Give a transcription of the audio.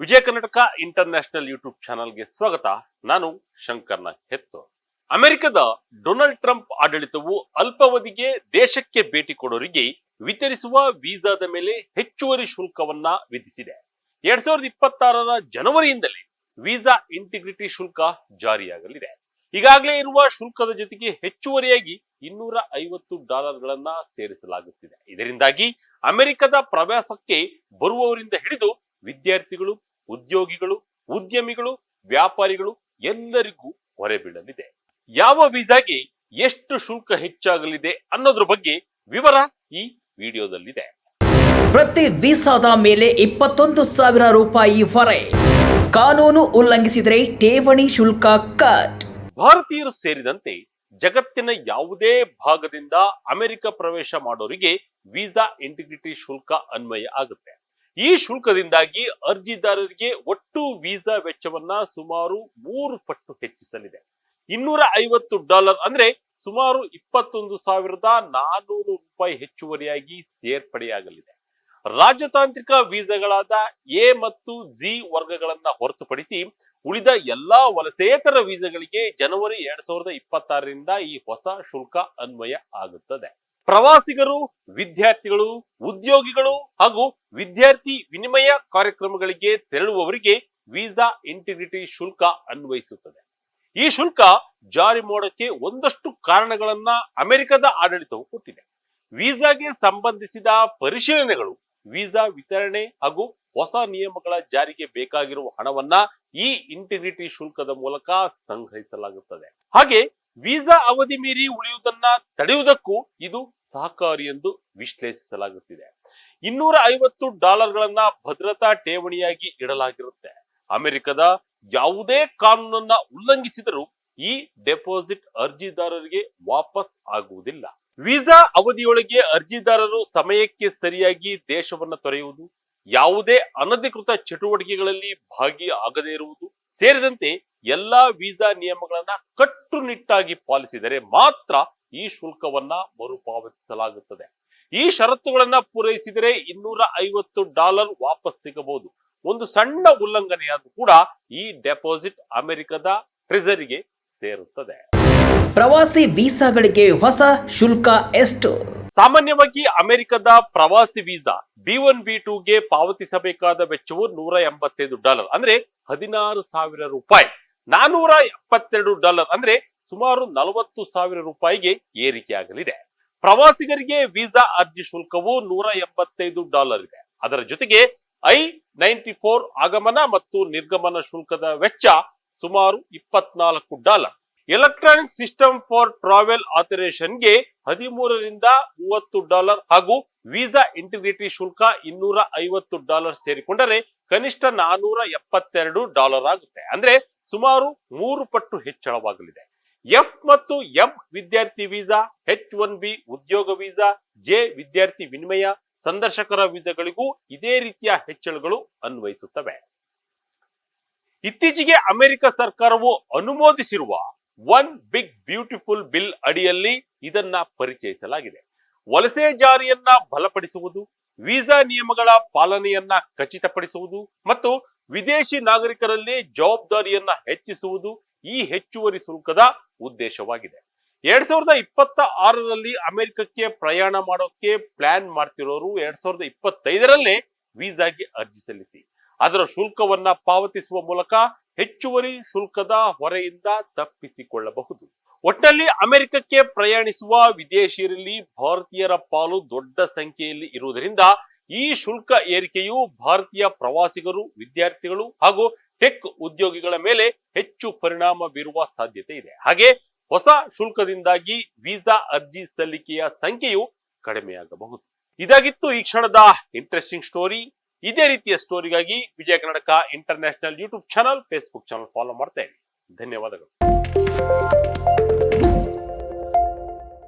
ವಿಜಯ Karnataka international YouTube ಚಾನಲ್ಗೆ ಸ್ವಾಗತ. ನಾನು ಶಂಕರ್ನ ಹೆತ್ತು ಅಮೆರಿಕದ ಡೊನಾಲ್ಡ್ ಟ್ರಂಪ್ ಆಡಳಿತವು ಅಲ್ಪಾವಧಿಗೆ ದೇಶಕ್ಕೆ ಭೇಟಿ ಕೊಡೋರಿಗೆ ವಿತರಿಸುವ ವೀಸಾದ ಮೇಲೆ ಹೆಚ್ಚುವರಿ ಶುಲ್ಕವನ್ನ ವಿಧಿಸಿದೆ. ಎರಡ್ ಸಾವಿರದ ಇಪ್ಪತ್ತಾರರ ಜನವರಿಯಿಂದಲೇ ವೀಸಾ ಇಂಟಿಗ್ರಿಟಿ ಶುಲ್ಕ ಜಾರಿಯಾಗಲಿದೆ. ಈಗಾಗಲೇ ಇರುವ ಶುಲ್ಕದ ಜೊತೆಗೆ ಹೆಚ್ಚುವರಿಯಾಗಿ ಇನ್ನೂರ ಐವತ್ತು ಡಾಲರ್ಗಳನ್ನ ಸೇರಿಸಲಾಗುತ್ತಿದೆ. ಇದರಿಂದಾಗಿ ಅಮೆರಿಕದ ಪ್ರವಾಸಕ್ಕೆ ಬರುವವರಿಂದ ಹಿಡಿದು ವಿದ್ಯಾರ್ಥಿಗಳು ಉದ್ಯೋಗಿಗಳು ಉದ್ಯಮಿಗಳು ವ್ಯಾಪಾರಿಗಳು ಎಲ್ಲರಿಗೂ ಹೊರೆ ಬೀಳಲಿದೆ. ಯಾವ ವೀಸಾಗೆ ಎಷ್ಟು ಶುಲ್ಕ ಹೆಚ್ಚಾಗಲಿದೆ ಅನ್ನೋದ್ರ ಬಗ್ಗೆ ವಿವರ ಈ ವಿಡಿಯೋದಲ್ಲಿದೆ. ಪ್ರತಿ ವೀಸಾದ ಮೇಲೆ ಇಪ್ಪತ್ತೊಂದು ಸಾವಿರ ರೂಪಾಯಿ ಹೊರೆ. ಕಾನೂನು ಉಲ್ಲಂಘಿಸಿದರೆ ಠೇವಣಿ ಶುಲ್ಕ ಕಟ್. ಭಾರತೀಯರು ಸೇರಿದಂತೆ ಜಗತ್ತಿನ ಯಾವುದೇ ಭಾಗದಿಂದ ಅಮೆರಿಕ ಪ್ರವೇಶ ಮಾಡೋರಿಗೆ ವೀಸಾ ಇಂಟಿಗ್ರಿಟಿ ಶುಲ್ಕ ಅನ್ವಯ ಆಗುತ್ತೆ. ಈ ಶುಲ್ಕದಿಂದಾಗಿ ಅರ್ಜಿದಾರರಿಗೆ ಒಟ್ಟು ವೀಸಾ ವೆಚ್ಚವನ್ನ ಸುಮಾರು ಮೂರು ಪಟ್ಟು ಹೆಚ್ಚಿಸಲಿದೆ. ಇನ್ನೂರ ಐವತ್ತು ಡಾಲರ್ ಅಂದ್ರೆ ಸುಮಾರು ಇಪ್ಪತ್ತೊಂದು ಸಾವಿರದ ನಾನೂರು ರೂಪಾಯಿ ಹೆಚ್ಚುವರಿಯಾಗಿ ಸೇರ್ಪಡೆಯಾಗಲಿದೆ. ರಾಜತಾಂತ್ರಿಕ ವೀಸಾಗಳಾದ ಎ ಮತ್ತು ಜಿ ವರ್ಗಗಳನ್ನ ಹೊರತುಪಡಿಸಿ ಉಳಿದ ಎಲ್ಲಾ ವಲಸೇತರ ವೀಸಾಗಳಿಗೆ ಜನವರಿ ಎರಡ್ ಸಾವಿರದ ಇಪ್ಪತ್ತಾರರಿಂದ ಈ ಹೊಸ ಶುಲ್ಕ ಅನ್ವಯ ಆಗುತ್ತದೆ. ಪ್ರವಾಸಿಗರು, ವಿದ್ಯಾರ್ಥಿಗಳು, ಉದ್ಯೋಗಿಗಳು ಹಾಗೂ ವಿದ್ಯಾರ್ಥಿ ವಿನಿಮಯ ಕಾರ್ಯಕ್ರಮಗಳಿಗೆ ತೆರಳುವವರಿಗೆ ವೀಸಾ ಇಂಟಿಗ್ರಿಟಿ ಶುಲ್ಕ ಅನ್ವಯಿಸುತ್ತದೆ. ಈ ಶುಲ್ಕ ಜಾರಿ ಮಾಡೋಕೆ ಒಂದಷ್ಟು ಕಾರಣಗಳನ್ನ ಅಮೆರಿಕದ ಆಡಳಿತವು ಕೊಟ್ಟಿದೆ. ವೀಸಾಗೆ ಸಂಬಂಧಿಸಿದ ಪರಿಶೀಲನೆಗಳು, ವೀಸಾ ವಿತರಣೆ ಹಾಗೂ ಹೊಸ ನಿಯಮಗಳ ಜಾರಿಗೆ ಬೇಕಾಗಿರುವ ಹಣವನ್ನ ಈ ಇಂಟಿಗ್ರಿಟಿ ಶುಲ್ಕದ ಮೂಲಕ ಸಂಗ್ರಹಿಸಲಾಗುತ್ತದೆ. ಹಾಗೆ ವೀಸಾ ಅವಧಿ ಮೀರಿ ಉಳಿಯುವುದನ್ನ ತಡೆಯುವುದಕ್ಕೂ ಇದು ಸಹಕಾರಿ ಎಂದು ವಿಶ್ಲೇಷಿಸಲಾಗುತ್ತಿದೆ. ಇನ್ನೂರ ಐವತ್ತು ಡಾಲರ್ಗಳನ್ನ ಭದ್ರತಾ ಠೇವಣಿಯಾಗಿ ಇಡಲಾಗಿರುತ್ತೆ. ಅಮೆರಿಕದ ಯಾವುದೇ ಕಾನೂನನ್ನ ಉಲ್ಲಂಘಿಸಿದರೂ ಈ ಡೆಪಾಸಿಟ್ ಅರ್ಜಿದಾರರಿಗೆ ವಾಪಸ್ ಆಗುವುದಿಲ್ಲ. ವೀಸಾ ಅವಧಿಯೊಳಗೆ ಅರ್ಜಿದಾರರು ಸಮಯಕ್ಕೆ ಸರಿಯಾಗಿ ದೇಶವನ್ನ ತೊರೆಯುವುದು, ಯಾವುದೇ ಅನಧಿಕೃತ ಚಟುವಟಿಕೆಗಳಲ್ಲಿ ಭಾಗಿ ಆಗದೇ ಇರುವುದು ಸೇರಿದಂತೆ ಎಲ್ಲಾ ವೀಸಾ ನಿಯಮಗಳನ್ನ ಕಟ್ಟುನಿಟ್ಟಾಗಿ ಪಾಲಿಸಿದರೆ ಮಾತ್ರ ಈ ಶುಲ್ಕವನ್ನ ಮರುಪಾವತಿಸಲಾಗುತ್ತದೆ. ಈ ಷರತ್ತುಗಳನ್ನ ಪೂರೈಸಿದರೆ ಇನ್ನೂರ ಐವತ್ತು ಡಾಲರ್ ವಾಪಸ್ ಸಿಗಬಹುದು. ಒಂದು ಸಣ್ಣ ಉಲ್ಲಂಘನೆಯಾದ್ರೂ ಕೂಡ ಈ ಡೆಪಾಸಿಟ್ ಅಮೆರಿಕದ ಟ್ರೆಜರಿಗೆ ಸೇರುತ್ತದೆ. ಪ್ರವಾಸಿ ವೀಸಾಗಳಿಗೆ ಹೊಸ ಶುಲ್ಕ ಎಷ್ಟು? ಸಾಮಾನ್ಯವಾಗಿ ಅಮೆರಿಕದ ಪ್ರವಾಸಿ ವೀಸಾ ಬಿ ಒನ್ ಬಿ ಗೆ ಪಾವತಿಸಬೇಕಾದ ವೆಚ್ಚವು ನೂರ ಎಂಬತ್ತೈದು ಡಾಲರ್. ಅಂದ್ರೆ ಹದಿನಾರು ಸಾವಿರ ರೂಪಾಯಿ. ನಾನೂರ ಎಪ್ಪತ್ತೆರಡು ಡಾಲರ್ ಅಂದ್ರೆ ಸುಮಾರು ನಲವತ್ತು ಸಾವಿರ ರೂಪಾಯಿಗೆ ಏರಿಕೆಯಾಗಲಿದೆ. ಪ್ರವಾಸಿಗರಿಗೆ ವೀಸಾ ಅರ್ಜಿ ಶುಲ್ಕವು ನೂರ ಎಂಬತ್ತೈದು ಡಾಲರ್ ಇದೆ. ಅದರ ಜೊತೆಗೆ ಐ ನೈಂಟಿ ಫೋರ್ ಆಗಮನ ಮತ್ತು ನಿರ್ಗಮನ ಶುಲ್ಕದ ವೆಚ್ಚ ಸುಮಾರು ಇಪ್ಪತ್ನಾಲ್ಕು dollar. Electronic system for travel ಆಥರೇಷನ್ಗೆ ಹದಿಮೂರರಿಂದ ಮೂವತ್ತು ಡಾಲರ್ ಹಾಗೂ ವೀಸಾ ಇಂಟಿಗ್ರಿಟಿ ಶುಲ್ಕ ಇನ್ನೂರ ಐವತ್ತು ಡಾಲರ್ ಸೇರಿಕೊಂಡರೆ ಕನಿಷ್ಠ ನಾನೂರ ಎಪ್ಪತ್ತೆರಡು ಡಾಲರ್ ಆಗುತ್ತೆ. ಅಂದ್ರೆ ಸುಮಾರು ಮೂರು ಪಟ್ಟು ಹೆಚ್ಚಳವಾಗಲಿದೆ. ಎಫ್ ಮತ್ತು ಎಂ ವಿದ್ಯಾರ್ಥಿ ವೀಸಾ, ಹೆಚ್ ಒನ್ ಬಿ ಉದ್ಯೋಗ ವೀಸಾ, ಜೆ ವಿದ್ಯಾರ್ಥಿ ವಿನಿಮಯ, ಸಂದರ್ಶಕರ ವೀಸಾಗಳಿಗೂ ಇದೇ ರೀತಿಯ ಹೆಚ್ಚಳಗಳು ಅನ್ವಯಿಸುತ್ತವೆ. ಇತ್ತೀಚೆಗೆ ಅಮೆರಿಕ ಸರ್ಕಾರವು ಅನುಮೋದಿಸಿರುವ ಒನ್ ಬಿಗ್ ಬ್ಯೂಟಿಫುಲ್ ಬಿಲ್ ಅಡಿಯಲ್ಲಿ ಇದನ್ನ ಪರಿಚಯಿಸಲಾಗಿದೆ. ವಲಸೆ ಜಾರಿಯನ್ನ ಬಲಪಡಿಸುವುದು, ವೀಸಾ ನಿಯಮಗಳ ಪಾಲನೆಯನ್ನ ಖಚಿತಪಡಿಸುವುದು ಮತ್ತು ವಿದೇಶಿ ನಾಗರಿಕರಲ್ಲಿ ಜವಾಬ್ದಾರಿಯನ್ನ ಹೆಚ್ಚಿಸುವುದು ಈ ಹೆಚ್ಚುವರಿ ಶುಲ್ಕದ ಉದ್ದೇಶವಾಗಿದೆ. ಎರಡ್ ಸಾವಿರದ ಇಪ್ಪತ್ತ ಆರರಲ್ಲಿ ಅಮೆರಿಕಕ್ಕೆ ಪ್ರಯಾಣ ಮಾಡೋಕೆ ಪ್ಲಾನ್ ಮಾಡ್ತಿರೋರು ಎರಡ್ ಸಾವಿರದ ಇಪ್ಪತ್ತೈದರಲ್ಲಿ ವೀಸಾಗೆ ಅರ್ಜಿ ಸಲ್ಲಿಸಿ. ಅದರ ಶುಲ್ಕವನ್ನ ಪಾವತಿಸುವ ಮೂಲಕ ಹೆಚ್ಚುವರಿ ಶುಲ್ಕದ ಹೊರೆಯಿಂದ ತಪ್ಪಿಸಿಕೊಳ್ಳಬಹುದು. ಒಟ್ಟಲ್ಲಿ ಅಮೆರಿಕಕ್ಕೆ ಪ್ರಯಾಣಿಸುವ ವಿದೇಶಿಯರಲ್ಲಿ ಭಾರತೀಯರ ಪಾಲು ದೊಡ್ಡ ಸಂಖ್ಯೆಯಲ್ಲಿ ಇರುವುದರಿಂದ ಈ ಶುಲ್ಕ ಏರಿಕೆಯು ಭಾರತೀಯ ಪ್ರವಾಸಿಗರು, ವಿದ್ಯಾರ್ಥಿಗಳು ಹಾಗೂ ಟೆಕ್ ಉದ್ಯೋಗಿಗಳ ಮೇಲೆ ಹೆಚ್ಚು ಪರಿಣಾಮ ಬೀರುವ ಸಾಧ್ಯತೆ ಇದೆ. ಹಾಗೆ ಹೊಸ ಶುಲ್ಕದಿಂದಾಗಿ ವೀಸಾ ಅರ್ಜಿ ಸಲ್ಲಿಕೆಯ ಸಂಖ್ಯೆಯು ಕಡಿಮೆಯಾಗಬಹುದು. ಇದಾಗಿತ್ತು ಈ ಕ್ಷಣದ ಇಂಟ್ರೆಸ್ಟಿಂಗ್ ಸ್ಟೋರಿ ಇದೇ ರೀತಿಯ ಸ್ಟೋರಿಗಾಗಿ Vijaya Karnataka international YouTube channel Facebook channel follow ಮಾಡ್ತಾ ಧನ್ಯವಾದಗಳು.